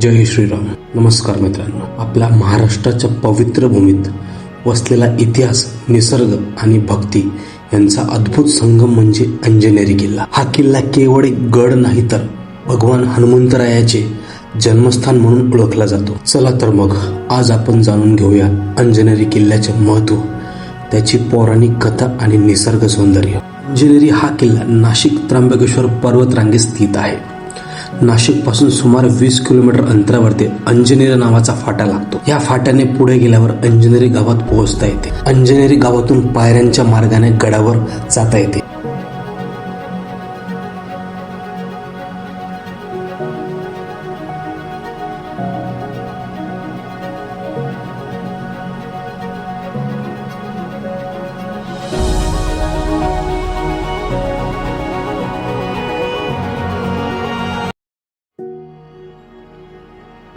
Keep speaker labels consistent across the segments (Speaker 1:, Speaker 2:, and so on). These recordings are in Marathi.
Speaker 1: जय श्रीराम. नमस्कार मित्रांनो. आपल्या महाराष्ट्राच्या पवित्र भूमीत वसलेला इतिहास निसर्ग आणि भक्ती यांचा अद्भुत संगम म्हणजे अंजनेरी किल्ला. हा किल्ला केवळ एक गड नाही तर भगवान हनुमंतरायाचे जन्मस्थान म्हणून ओळखला जातो. चला तर मग आज आपण जाणून घेऊया अंजनेरी किल्ल्याचे महत्त्व त्याची पौराणिक कथा आणि निसर्ग सौंदर्य. अंजनेरी हा किल्ला नाशिक त्र्यंबकेश्वर पर्वतरांगेत स्थित आहे. नाशिकपासून सुमारे वीस किलोमीटर अंतरावरती अंजनेरी नावाचा फाटा लागतो. या फाट्याने पुढे गेल्यावर अंजनेरी गावात पोहोचता येते. अंजनेरी गावातून पायऱ्यांच्या मार्गाने गडावर जाता येते.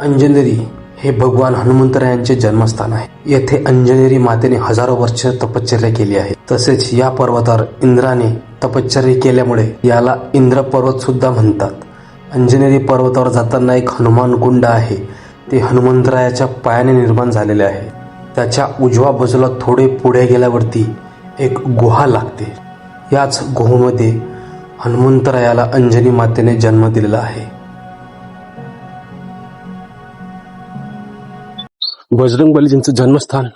Speaker 1: अंजनेरी हे भगवान हनुमंतरायांचे जन्मस्थान आहे. येथे अंजनेरी मातेने हजारो वर्ष तपश्चर्या केली आहे. तसेच या पर्वतावर इंद्राने तपश्चर्या केल्यामुळे याला इंद्र पर्वत सुद्धा म्हणतात. अंजनेरी पर्वतावर जाताना एक हनुमान कुंड आहे. ते हनुमंतरायाच्या पायाने निर्माण झालेले आहे. त्याच्या उजव्या बाजूला थोडे पुढे गेल्यावरती एक गुहा लागते. याच गुहेमध्ये हनुमंतरायाला अंजनी मातेने जन्म दिलेला आहे. बजरंग बलीजींचं जन्मस्थान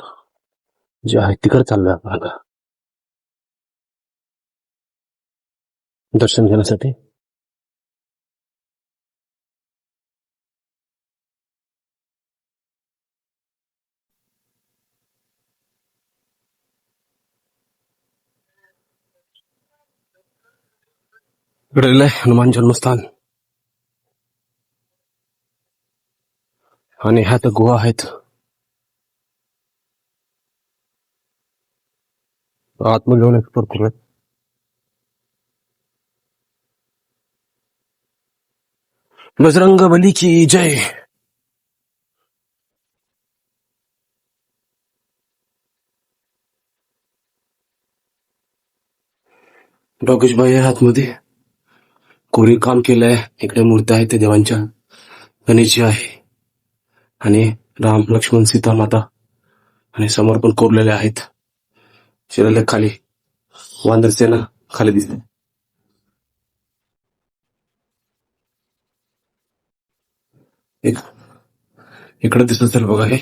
Speaker 1: जे आहे तिकडे चाललोय आपण दर्शन घेण्यासाठी. इकडे हनुमान जन्मस्थान. आणि ह्या तर गुहा आहेत. आतमध्ये जाऊन एक्सप्लोर करूयात बजरंग बली की जय डॉगेशबाई आहे आतमध्ये कोरीव काम केलंय इकडे मूर्ती आहे ते देवांच्या गणेशजी आहे आणि राम लक्ष्मण सीता माता आणि समर्पण कोरलेले आहेत शिराला खाली. वांदरसेना खाली दिसते. एक इकडे दिसत असेल बघा हे.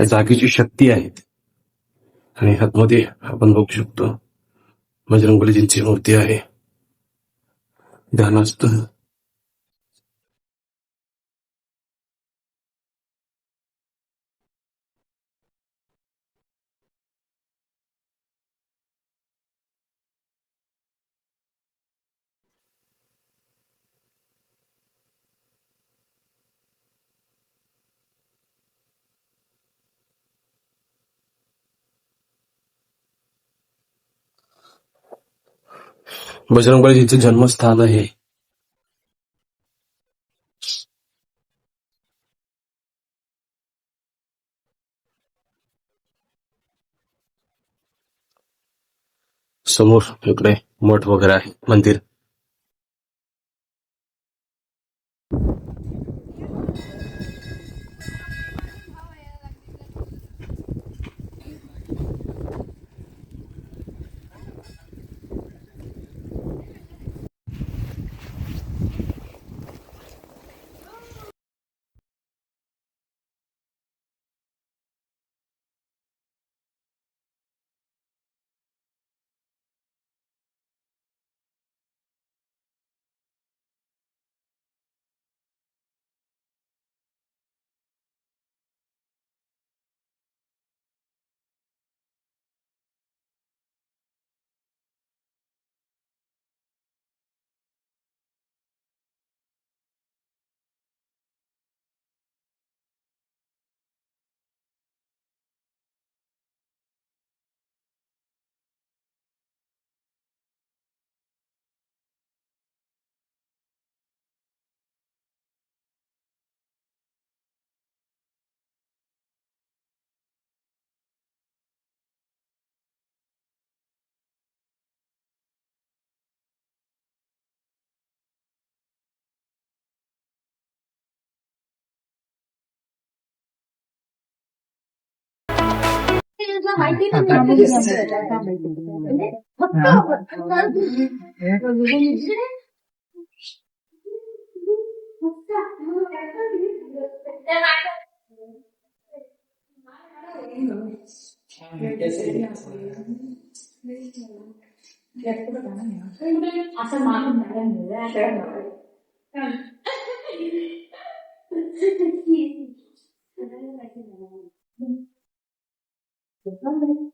Speaker 1: या जागेची शक्ती आहे. आणि आतमध्ये आपण बघू शकतो. बजरंगबलीजींची मूर्ती आहे. ध्यानास्त बजरंगबलीजींचं जन्मस्थान आहे. समोर इकडे मठ वगैरे आहे मंदिर.
Speaker 2: डिटेल्सला माहिती नाही म्हणजे फक्त los hombres